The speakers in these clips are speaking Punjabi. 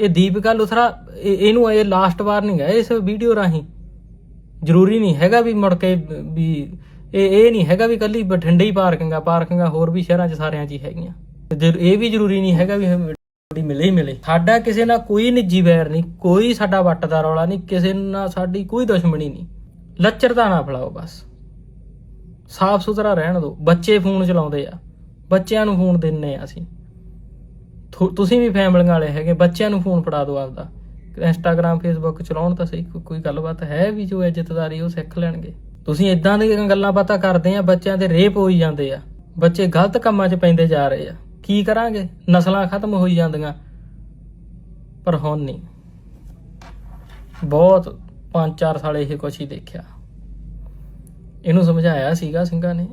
ਇਹ ਦੀਪਿਕਾ ਲੁਥਰਾ ਇਹਨੂੰ ਇਹ ਲਾਸਟ ਵਾਰਨਿੰਗ ਹੈ ਇਸ ਵੀਡੀਓ ਰਾਹੀਂ। ਜ਼ਰੂਰੀ ਨਹੀਂ ਹੈਗਾ ਵੀ ਮੁੜ ਕੇ ਵੀ ਇਹ ਇਹ ਨਹੀਂ ਹੈਗਾ ਵੀ ਕੱਲੀ ਬਠਿੰਡੇ ਹੀ ਪਾਰਕਿੰਗਾਂ ਪਾਰਕਿੰਗਾਂ ਹੋਰ ਵੀ ਸ਼ਹਿਰਾਂ 'ਚ ਸਾਰਿਆਂ 'ਚ ਹੀ ਹੈਗੀਆਂ। ਤੇ ਇਹ ਵੀ ਜ਼ਰੂਰੀ ਨਹੀਂ ਹੈਗਾ ਵੀ ਇਹ ਮਿਲੇ ਹੀ ਮਿਲੇ। ਸਾਡਾ ਕਿਸੇ ਨਾਲ ਕੋਈ ਨਿੱਜੀ ਵੈਰ ਨਹੀਂ, ਕੋਈ ਸਾਡਾ ਵੱਟ ਦਾ ਰੌਲਾ ਨਹੀਂ, ਕਿਸੇ ਨਾਲ ਸਾਡੀ ਕੋਈ ਦੁਸ਼ਮਣੀ ਨਹੀਂ। ਲੱਚਰਤਾ ਨਾ ਫਲਾਓ ਬਸ। ਸਾਫ਼ ਸੁਥਰਾ ਰਹਿਣ ਦਿਓ। ਬੱਚੇ ਫੋਨ ਚਲਾਉਂਦੇ ਆ। ਬੱਚਿਆਂ ਨੂੰ ਫੋਨ ਦਿੰਨੇ ਆ ਅਸੀਂ। ਤੁਸੀਂ ਵੀ ਫੈਮਲੀਆਂ ਵਾਲੇ ਹੈਗੇ, ਬੱਚਿਆਂ ਨੂੰ ਫੋਨ ਫੜਾ ਦਿਓ ਆਪਦਾ। ਇੰਸਟਾਗ੍ਰam ਫੇਸਬੁੱਕ ਚਲਾਉਣ ਤਾਂ ਸਹੀ ਕੋਈ ਗੱਲਬਾਤ ਹੈ ਵੀ ਜੋ ਇੱਜ਼ਤਦਾਰੀ ਉਹ ਸਿੱਖ ਲੈਣਗੇ? ਤੁਸੀਂ ਇਦਾਂ ਦੀਆਂ ਗੱਲਾਂ ਬਾਤਾਂ ਕਰਦੇ ਆ, ਬੱਚਿਆਂ ਦੇ ਰੇਪ ਹੋਈ ਜਾਂਦੇ ਆ। ਬੱਚੇ ਗਲਤ ਕੰਮਾਂ 'ਚ ਪੈਂਦੇ ਜਾ ਰਹੇ ਆ। ਕੀ ਕਰਾਂਗੇ? ਨਸਲਾਂ ਖਤਮ ਹੋਈ ਜਾਂਦੀਆਂ। ਪਰ ਹੁਣ ਨਹੀਂ। ਬਹੁਤ 5-4 ਸਾਲ ਇਹ ਕੁਛ ਹੀ ਦੇਖਿਆ। ਇਹਨੂੰ ਸਮਝਾਇਆ ਸੀਗਾ ਸਿੰਘਾਂ ਨੇ।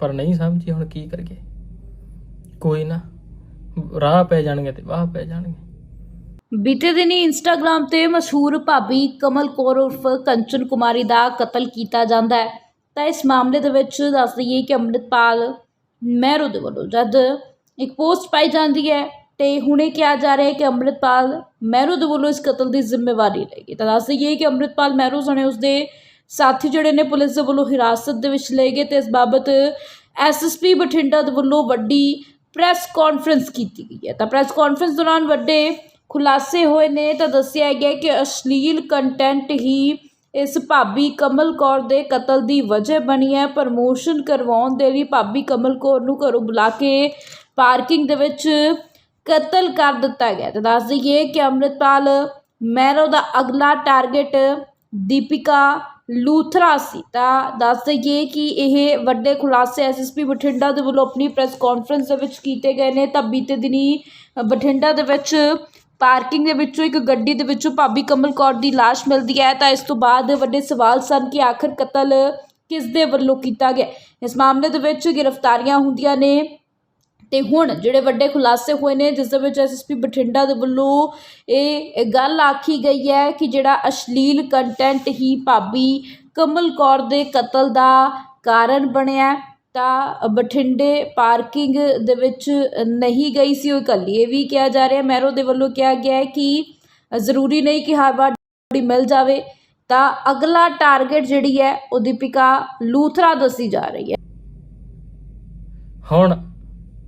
ਪਰ ਨਹੀਂ ਸਮਝੀ ਹੁਣ ਕੀ ਕਰੀਏ। ਕੋਈ ਨਾ। ਰਾਹ ਪੈ ਜਾਣਗੇ ਤੇ ਵਾਹ ਪੈ ਜਾਣਗੇ। ਬੀਤੇ ਦਿਨੀ ਇੰਸਟਾਗ੍ਰam ਤੇ ਮਸ਼ਹੂਰ ਭਾਬੀ ਕਮਲ ਕੌਰ ਉਰਫ ਕੰਚਨ ਕੁਮਾਰੀ ਦਾ ਕਤਲ ਕੀਤਾ ਜਾਂਦਾ ਹੈ। ਤਾਂ ਇਸ ਮਾਮਲੇ ਦੇ ਵਿੱਚ ਦੱਸ ਦਈਏ ਕਿ ਅੰਮ੍ਰਿਤਪਾਲ ਮਹਿਰੂ ਦੇ ਵੱਲੋਂ ਜਦ ਇੱਕ ਪੋਸਟ ਪਾਈ ਜਾਂਦੀ ਹੈ ਤੇ ਹੁਣੇ ਕਿਹਾ ਜਾ ਰਿਹਾ ਹੈ ਕਿ ਅੰਮ੍ਰਿਤਪਾਲ ਮਹਿਰੂ ਦੇ ਵੱਲੋਂ ਇਸ ਕਤਲ ਦੀ ਜ਼ਿੰਮੇਵਾਰੀ ਲਏਗੀ ਤਾਂ ਦੱਸ ਦਈਏ ਕਿ ਅੰਮ੍ਰਿਤਪਾਲ ਮਹਿਰੂ ਸਣੇ ਉਸਦੇ ਸਾਥੀ ਜਿਹੜੇ ਨੇ ਪੁਲਿਸ ਦੇ ਵੱਲੋਂ ਹਿਰਾਸਤ ਦੇ ਵਿੱਚ ਲਏ ਗਏ ਤੇ ਇਸ ਬਾਬਤ ਐਸਐਸਪੀ ਬਠਿੰਡਾ ਦੇ ਵੱਲੋਂ ਵੱਡੀ ਪ੍ਰੈਸ ਕਾਨਫਰੰਸ ਕੀਤੀ ਗਈ ਹੈ। ਤਾਂ ਪ੍ਰੈਸ ਕਾਨਫਰੰਸ ਦੌਰਾਨ ਵੱਡੇ ਖੁਲਾਸੇ ਹੋਏ ਨੇ। ਤਾਂ ਦੱਸਿਆ ਗਿਆ ਕਿ ਅਸ਼ਲੀਲ ਕੰਟੈਂਟ ਹੀ ਇਸ ਭਾਬੀ ਕਮਲ ਕੌਰ ਦੇ ਕਤਲ ਦੀ ਵਜ੍ਹਾ ਬਣੀ ਹੈ। ਪ੍ਰਮੋਸ਼ਨ ਕਰਵਾਉਣ ਦੇ ਲਈ ਭਾਬੀ ਕਮਲ ਕੌਰ ਨੂੰ ਘਰੋਂ ਬੁਲਾ ਕੇ ਪਾਰਕਿੰਗ ਦੇ ਵਿੱਚ ਕਤਲ ਕਰ ਦਿੱਤਾ ਗਿਆ ਤਾਂ ਦੱਸ ਦਈਏ ਕਿ ਅੰਮ੍ਰਿਤਪਾਲ ਮੈਰੋ ਦਾ ਅਗਲਾ ਟਾਰਗੇਟ ਦੀਪਿਕਾ ਲੂਥਰਾ ਸੀ। ਤਾਂ ਦੱਸ ਦਈਏ ਕਿ ਇਹ ਵੱਡੇ ਖੁਲਾਸੇ ਐਸਐਸਪੀ ਬਠਿੰਡਾ ਦੇ ਵੱਲੋਂ ਆਪਣੀ ਪ੍ਰੈਸ ਕਾਨਫਰੰਸ ਦੇ ਵਿੱਚ ਕੀਤੇ ਗਏ ਨੇ। ਤਾਂ ਬੀਤੇ ਦਿਨੀ ਬਠਿੰਡਾ ਦੇ ਵਿੱਚ ਪਾਰਕਿੰਗ ਦੇ ਵਿੱਚੋਂ ਇੱਕ ਗੱਡੀ ਦੇ ਵਿੱਚੋਂ ਭਾਬੀ ਕਮਲ ਕੌਰ ਦੀ ਲਾਸ਼ ਮਿਲਦੀ ਹੈ। ਤਾਂ ਇਸ ਤੋਂ ਬਾਅਦ ਵੱਡੇ ਸਵਾਲ ਸਨ ਕਿ ਆਖਰ ਕਤਲ ਕਿਸ ਦੇ ਵੱਲੋਂ ਕੀਤਾ ਗਿਆ? ਇਸ ਮਾਮਲੇ ਦੇ ਵਿੱਚ ਗ੍ਰਿਫਤਾਰੀਆਂ ਹੁੰਦੀਆਂ ਨੇ। ਤੇ ਹੁਣ ਜਿਹੜੇ ਵੱਡੇ ਖੁਲਾਸੇ ਹੋਏ ਨੇ, ਜਿਸ ਦੇ ਵਿੱਚ ਐਸਐਸਪੀ ਬਠਿੰਡਾ ਦੇ ਵੱਲੋਂ ਇਹ ਗੱਲ ਆਖੀ ਗਈ ਹੈ ਕਿ ਜਿਹੜਾ ਅਸ਼ਲੀਲ ਕੰਟੈਂਟ ਹੀ ਭਾਬੀ ਕਮਲ ਕੌਰ ਦੇ ਕਤਲ ਦਾ ਕਾਰਨ ਬਣਿਆ, ਤਾਂ ਬਠਿੰਡੇ ਪਾਰਕਿੰਗ ਦੇ ਵਿੱਚ ਨਹੀਂ ਗਈ ਸੀ, ਉਹ ਇਕੱਲੀ, ਇਹ ਵੀ ਕਿਹਾ ਜਾ ਰਿਹਾ, ਮਹਿਰੋ ਦੇ ਵੱਲੋਂ ਕਿਹਾ ਗਿਆ ਹੈ ਕਿ ਜ਼ਰੂਰੀ ਨਹੀਂ ਕਿ ਹਰ ਵਾਰ ਮਿਲ ਜਾਵੇ, ਤਾਂ ਅਗਲਾ ਟਾਰਗੇਟ ਜਿਹੜੀ ਹੈ, ਉਹ ਦੀਪਿਕਾ ਲੂਥਰਾ ਦੱਸੀ ਜਾ ਰਹੀ ਹੈ। ਹੁਣ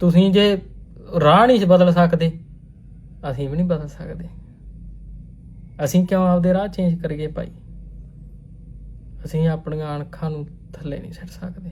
ਤੁਸੀਂ ਜੇ ਰਾਹ ਨਹੀਂ ਬਦਲ ਸਕਦੇ, ਅਸੀਂ ਵੀ ਨਹੀਂ ਬਦਲ ਸਕਦੇ। ਅਸੀਂ ਕਿਉਂ ਆਪਦੇ ਰਾਹ ਚੇਂਜ ਕਰੀਏ ਭਾਈ? ਅਸੀਂ ਆਪਣੀਆਂ ਅਣਖਾਂ ਨੂੰ ਥੱਲੇ ਨਹੀਂ ਛੱਡ ਸਕਦੇ।